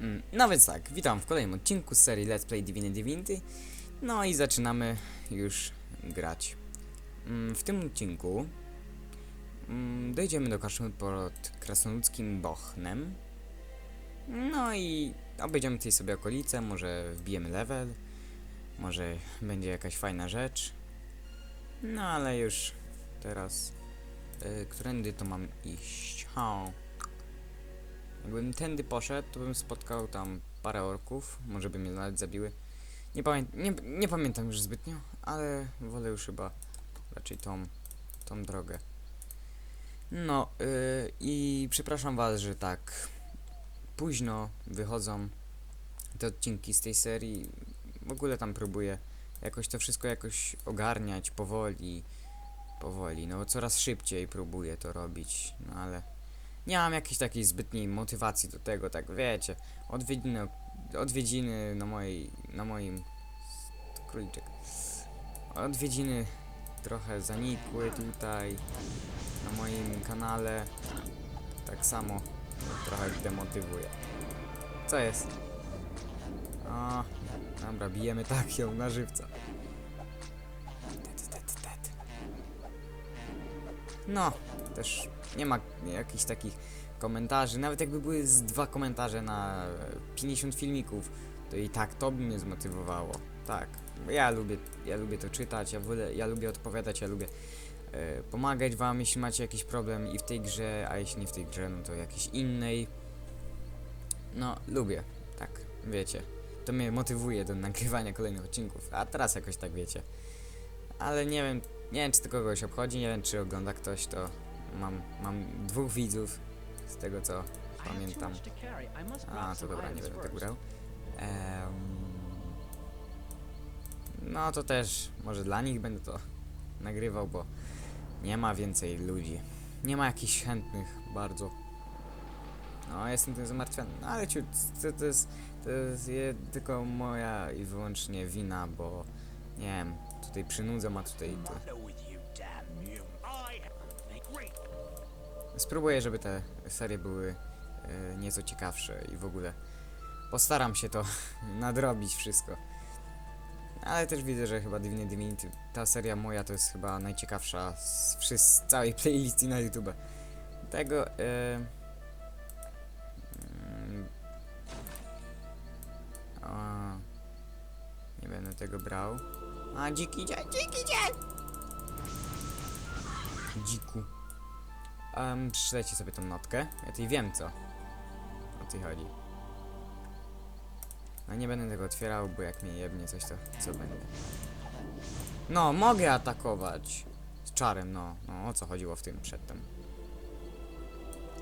Mm, No więc tak, witam w kolejnym odcinku serii Let's Play Diviny Divinity. No i zaczynamy już grać. Mm, W tym odcinku mm, dojdziemy do karczmy pod krasnoludzkim Bochnem. No i obejdziemy tutaj sobie okolice, może wbijemy level, może będzie jakaś fajna rzecz. No ale już teraz, y, którędy to mam iść? Ha. Jakbym tędy poszedł, to bym spotkał tam parę orków, może by mnie nawet zabiły. Nie, pamię nie, nie pamiętam już zbytnio, ale wolę już chyba raczej tą, tą drogę. No yy, i przepraszam was, że tak późno wychodzą te odcinki z tej serii. W ogóle tam próbuję jakoś to wszystko jakoś ogarniać powoli, powoli, no coraz szybciej próbuję to robić, no ale nie mam jakiejś takiej zbytniej motywacji do tego, tak wiecie. Odwiedziny, odwiedziny na mojej, na moim króliczek. Odwiedziny trochę zanikły tutaj na moim kanale. Tak samo trochę demotywuje. Co jest? O, dobra, bijemy tak ją na żywca. No, też nie ma jakichś takich komentarzy. Nawet jakby były z dwa komentarze na e, 50 filmików, to i tak to by mnie zmotywowało. Tak, ja lubię, ja lubię to czytać, ja, wolę, ja lubię odpowiadać, ja lubię e, pomagać wam, jeśli macie jakiś problem i w tej grze, a jeśli nie w tej grze, no to jakiejś innej. No, lubię, tak, wiecie. To mnie motywuje do nagrywania kolejnych odcinków, a teraz jakoś tak wiecie. Ale nie wiem, nie wiem czy to kogoś obchodzi, nie wiem czy ogląda ktoś to. Mam, mam dwóch widzów, z tego co pamiętam. A, to dobra, nie będę tego grał. No to też, może dla nich będę to nagrywał, bo nie ma więcej ludzi. Nie ma jakichś chętnych bardzo. No, jestem tym zmartwiony. No ale ciut, to, to jest, to jest je, tylko moja i wyłącznie wina, bo nie wiem, tutaj przynudzą, a tutaj to. Spróbuję, żeby te serie były e, nieco ciekawsze i w ogóle postaram się to nadrobić wszystko. Ale też widzę, że chyba Divine Divinity, ta seria moja to jest chyba najciekawsza z, z całej playlisty na YouTube. Tego e, mm, o, nie będę tego brał. A dziki dzień, dziki dzień! Dziku. Um, przeczytajcie sobie tą notkę. Ja tutaj wiem co. O tej chodzi. No nie będę tego otwierał, bo jak mnie jebnie coś to co będę. No, mogę atakować. Z czarem, no. No, o co chodziło w tym przedtem.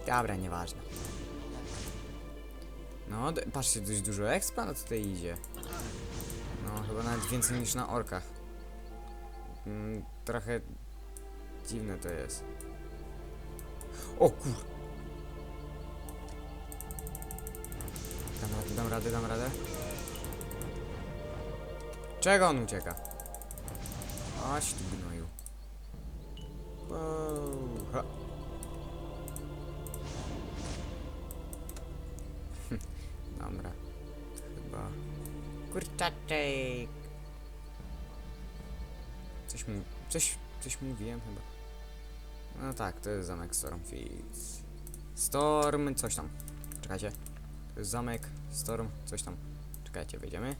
Dobra, nieważne. No, patrzcie, dość dużo expa no tutaj idzie. No, chyba nawet więcej niż na orkach. Mm, trochę dziwne to jest. O kur... Dam radę, dam radę, dam radę. Czego on ucieka? Aś ty gnoju. Wow, ha. Dobra. Chyba... Kurczaczek! Coś mu... Coś... Coś mówiłem chyba. No tak, to jest zamek Stormfields. Storm, coś tam. Czekajcie. To jest zamek, Storm, coś tam. Czekajcie, wejdziemy.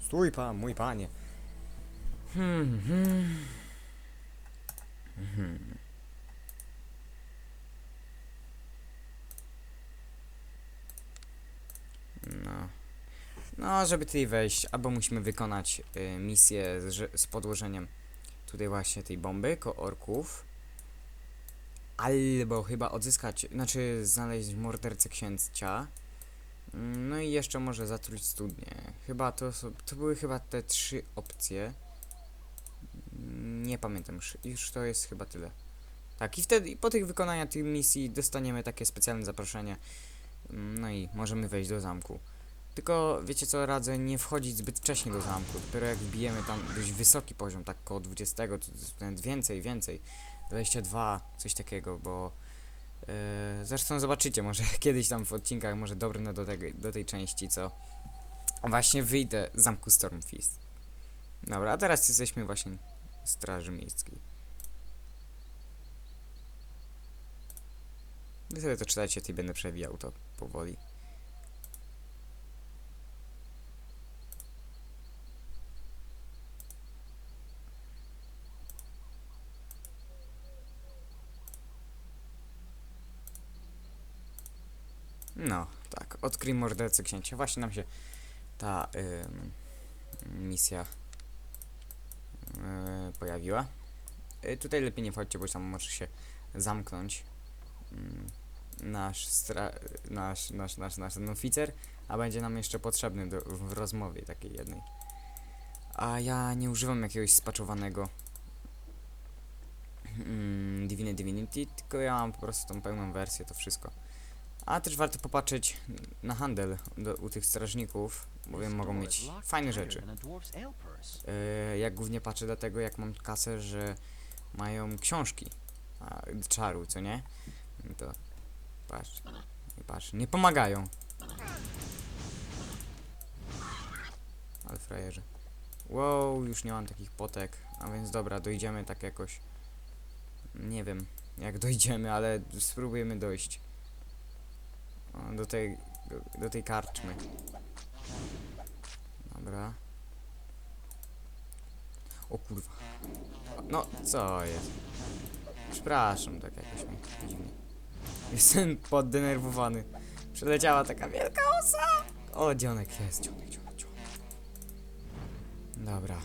Stój pan, mój panie. Hmm, hmm. Hmm. No. No, żeby tutaj wejść, albo musimy wykonać y, misję z, z podłożeniem tutaj właśnie tej bomby, ko orków. Albo chyba odzyskać, znaczy znaleźć mordercę księcia. Mm, No i jeszcze może zatruć studnię. Chyba to, to były chyba te trzy opcje. Mm, Nie pamiętam już, już to jest chyba tyle. Tak, i wtedy po tych wykonania tych misji dostaniemy takie specjalne zaproszenie. Mm, No i możemy wejść do zamku. Tylko wiecie co, radzę nie wchodzić zbyt wcześnie do zamku. Dopiero jak wbijemy tam dość wysoki poziom, tak koło 20, to nawet więcej, więcej. 22, coś takiego, bo E, zresztą zobaczycie, może kiedyś tam w odcinkach, może dobrnę do, tego, do tej części, co właśnie wyjdę z zamku Stormfist. Dobra, a teraz jesteśmy właśnie Straży Miejskiej. Wy sobie to czytajcie, ty będę przewijał to powoli. No, tak, odkryj mordercę księcia. Właśnie nam się ta misja yy, pojawiła. Y, tutaj lepiej nie wchodźcie, bo tam może się zamknąć mm, nasz, nasz, nasz, nasz, nasz ten oficer, a będzie nam jeszcze potrzebny do, w rozmowie takiej jednej. A ja nie używam jakiegoś spaczowanego mm, Divine Divinity, tylko ja mam po prostu tą pełną wersję, to wszystko. A też warto popatrzeć na handel do, u tych strażników, bowiem mogą mieć fajne rzeczy. Yy, jak głównie patrzę dlatego, jak mam kasę, że mają książki a, czaru, co nie? No to patrz, patrz, nie pomagają. Ale. Wow, już nie mam takich potek, a więc dobra, dojdziemy tak jakoś. Nie wiem, jak dojdziemy, ale spróbujemy dojść. Do tej, do, do tej karczmy. Dobra. O kurwa. No, co jest? Przepraszam, tak jakoś mi dziwnie. Jestem poddenerwowany. Przeleciała taka wielka osa! O, dzionek jest, dzionek, dzionek, dzionek. Dobra.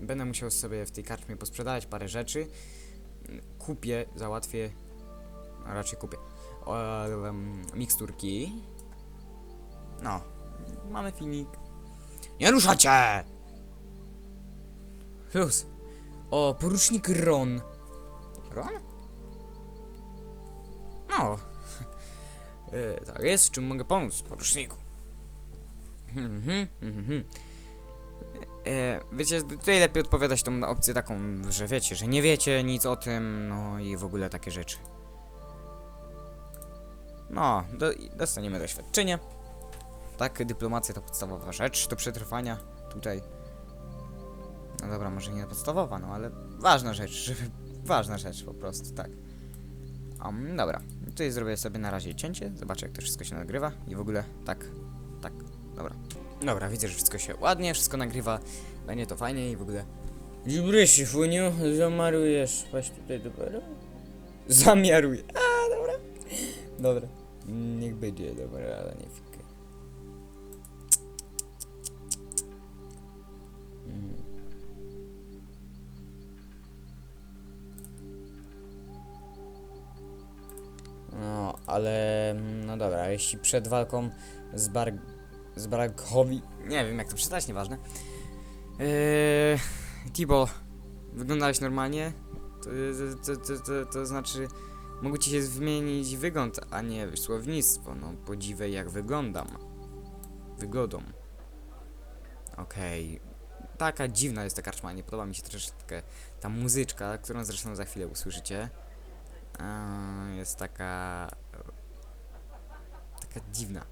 Będę musiał sobie w tej karczmie posprzedawać parę rzeczy. Kupię, załatwię. A raczej kupię. Em, miksturki. No. Mamy filmik. Nie ruszacie! Plus. O, porucznik Ron. Ron? No. E, tak jest, czym mogę pomóc, poruczniku? Mhm, mhm. E, wiecie, tutaj lepiej odpowiadać tą opcję taką, że wiecie, że nie wiecie nic o tym, no i w ogóle takie rzeczy. No, do, dostaniemy doświadczenie. Tak, dyplomacja to podstawowa rzecz do przetrwania tutaj. No dobra, może nie podstawowa, no ale ważna rzecz, żeby... Ważna rzecz po prostu, tak. Um, dobra, tutaj zrobię sobie na razie cięcie, zobaczę jak to wszystko się nagrywa i w ogóle tak, tak, dobra. Dobra, widzę, że wszystko się ładnie, wszystko nagrywa, będzie to fajnie i w ogóle... Dziubry się, Funiu, zamarujesz, weź tutaj dopiero. Zamiaruj. Dobra. Dobra. Niech będzie, dobra, ale nie fikaj. Mm. No, ale no dobra, jeśli przed walką z Bar... z Baraghowi... Nie wiem jak to przeczytać, nieważne. Eee, Tibo, wyglądałeś normalnie? To, to, to, to, to znaczy... Mogę ci się zmienić wygląd, a nie słownictwo. No, podziwaj jak wyglądam. Wygodą. Okej. Taka dziwna jest ta karczma, nie podoba mi się troszeczkę ta muzyczka, którą zresztą za chwilę usłyszycie. Jest taka... Taka dziwna.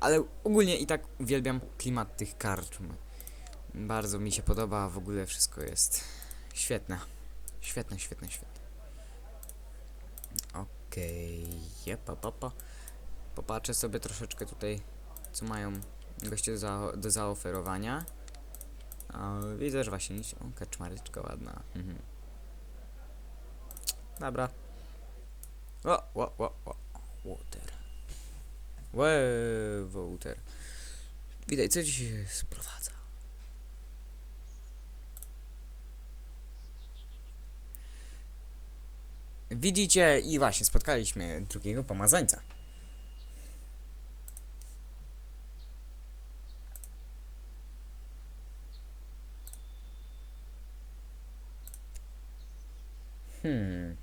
Ale ogólnie i tak uwielbiam klimat tych karczm. Bardzo mi się podoba, w ogóle wszystko jest świetne. Świetne, świetne, świetne. Okej, okay. pa, pa, pa. Popatrzę sobie troszeczkę tutaj, co mają goście do, za do zaoferowania. O, widzę, że właśnie nic. O, kaczmaryczka ładna. Mhm. Dobra. O, o, o, o. Water. Łe, water. Widać, co ci się sprowadza. Widzicie, i właśnie spotkaliśmy drugiego pomazańca. Hmm.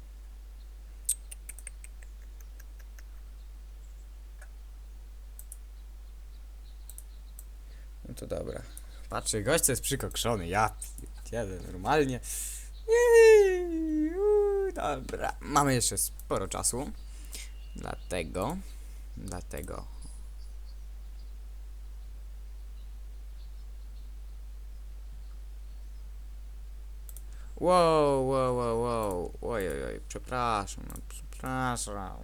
No to dobra. Patrzę, gość jest przykokszony, ja pierdzielę, normalnie. Dobra, mamy jeszcze sporo czasu. Dlatego, dlatego. Wow, wow, wow, wow. Oj, oj, oj, przepraszam, no, przepraszam.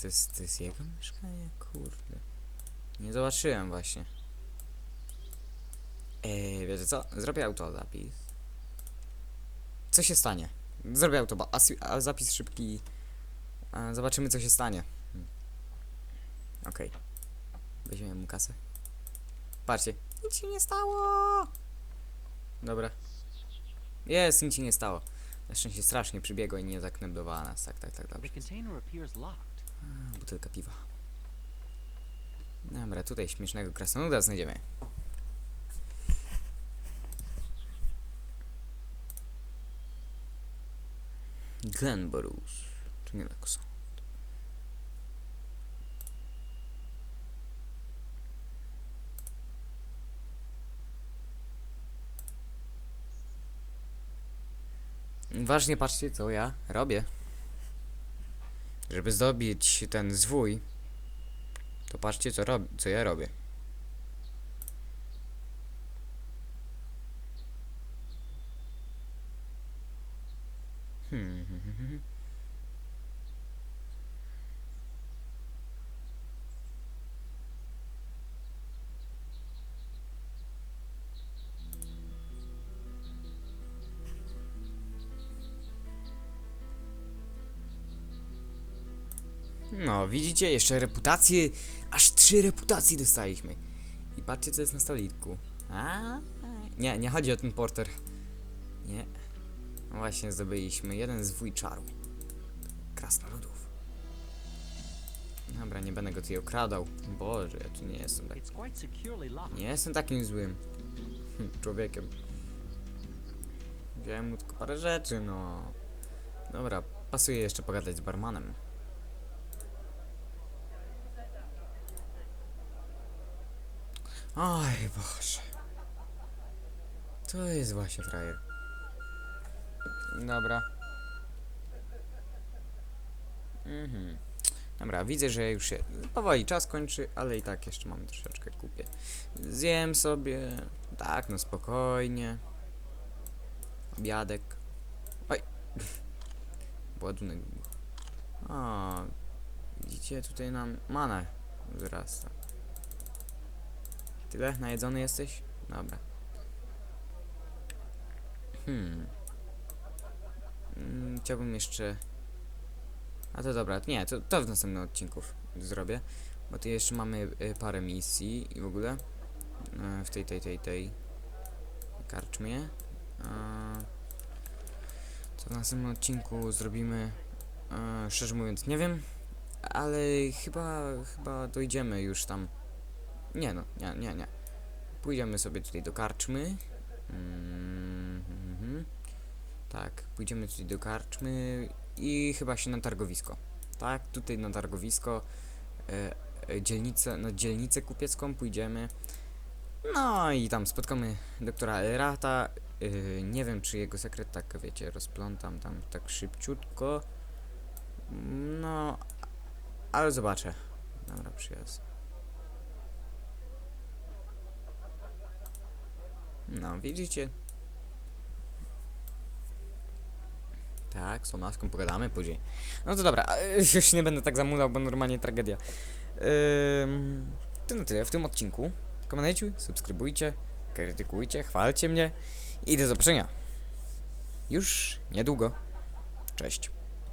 To jest, to jest jego mieszkanie? Kurde. Nie zobaczyłem właśnie. Eee, wiecie co? Zrobię autozapis. Co się stanie? Zrobię autoba, a, zapis szybki. Zobaczymy co się stanie. Hmm. Okej. Weźmiemy mu kasę. Patrzcie. Nic się nie stało! Dobra. Jest, nic się nie stało. Na szczęście strasznie przybiegła i nie zaknębdowała nas. Tak, tak, tak, dobrze. A, butelka piwa. Dobra, tutaj śmiesznego krasnoluda znajdziemy. Glenborus. Czy nie tak są? Ważnie patrzcie, co ja robię. Żeby zdobyć ten zwój, to patrzcie, co, rob co ja robię. No, widzicie, jeszcze reputacje, aż trzy reputacje dostaliśmy. I patrzcie, co jest na stoliku. A? Nie, nie chodzi o ten porter. Nie. No Właśnie zdobyliśmy jeden zwój czaru. Krasnoludów. Dobra, nie będę go tutaj okradał. Boże, ja tu nie jestem tak. Nie jestem takim złym człowiekiem. Wziąłem mu tylko parę rzeczy, no. Dobra, pasuje jeszcze pogadać z barmanem. Oj Boże. To jest właśnie frajer. Dobra. Mhm. Dobra, widzę, że już się powoli czas kończy, ale i tak jeszcze mam troszeczkę kupię. Zjem sobie, tak, no spokojnie. Obiadek. Oj. Ładunek. O, widzicie, tutaj nam mana wzrasta. Tyle? Najedzony jesteś? Dobra. Hmm. Mm, Chciałbym jeszcze... A to dobra, nie, to, to w następnym odcinku zrobię. Bo tu jeszcze mamy y, parę misji i w ogóle. Y, w tej, tej, tej, tej karczmie. Y, co w następnym odcinku zrobimy? Y, szczerze mówiąc, nie wiem. Ale chyba, chyba dojdziemy już tam. Nie no, nie, nie, nie. Pójdziemy sobie tutaj do karczmy. Mm. Tak, pójdziemy tutaj do karczmy i chyba się na targowisko. Tak, tutaj na targowisko. E, e, dzielnicę, na dzielnicę kupiecką pójdziemy. No i tam spotkamy doktora Erata. E, nie wiem, czy jego sekret tak, wiecie, rozplątam tam tak szybciutko. No, ale zobaczę. Dobra, przyjazd. No, widzicie? Tak, z tą maską pogadamy później. No to dobra, już nie będę tak zamulał, bo normalnie tragedia. To na tyle w tym odcinku. Komentujcie, subskrybujcie, krytykujcie, chwalcie mnie i do zobaczenia. Już niedługo. Cześć.